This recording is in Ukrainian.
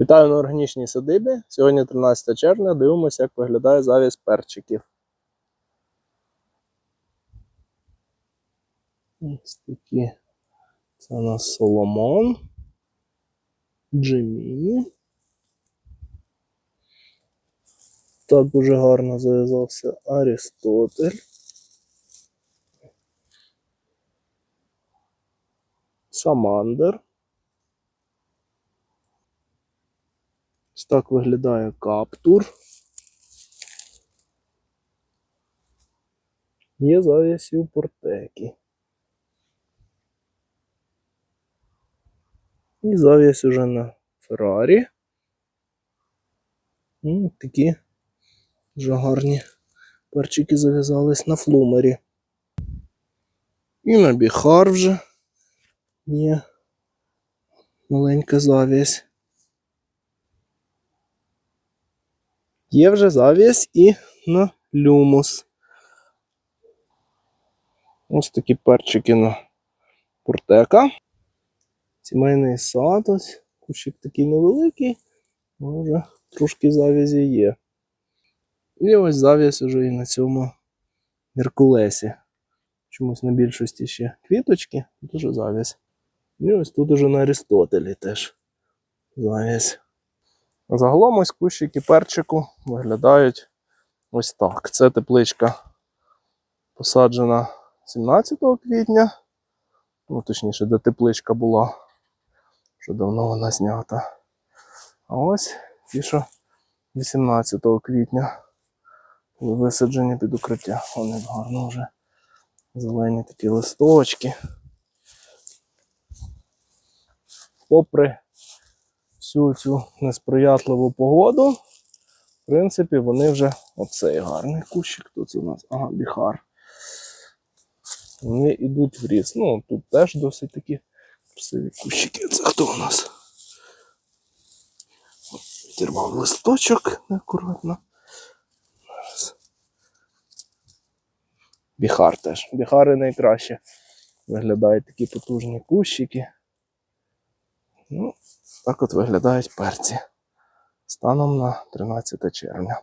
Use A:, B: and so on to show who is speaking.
A: Вітаю на органічній садибі. Сьогодні 13 червня. Дивимося, як виглядає завість перчиків. Ось такі. Це у нас Соломон. Джиміні. Так дуже гарно зав'язався Арістотель. Самандер. Ось так виглядає каптур. Є завісі у портекі. І завість уже на Феррарі. Ну, такі вже гарні перчики зав'язались на флумері. І на біхар вже є маленька завість. Є вже завість і на люмус. Ось такі перчики на портека. Сімейний сад ось. Кущик такий невеликий, вже трошки завязі є. І ось зав'язь уже і на цьому Геркулесі. Чомусь на більшості ще квіточки, тут уже зав'язь. І ось тут уже на Арістотелі теж зав'язь. Загалом ось кущики перчику виглядають ось так. Це тепличка посаджена 17 квітня. Ну, точніше, де тепличка була. Що давно вона знята. А ось ті, що 18 квітня висаджені під укриття. Вони гарно вже зелені такі листочки. Попри всю цю несприятливу погоду, в принципі, вони вже оцей гарний кущик. Тут у нас, ага, біхар. Вони йдуть в ріст. Ну, тут теж досить такі красиві кущики. Це хто у нас? Відірвав листочок неаккуратно. Біхар теж. Біхари найкраще виглядають такі потужні кущики. Ну, так от виглядають перці станом на 13 червня.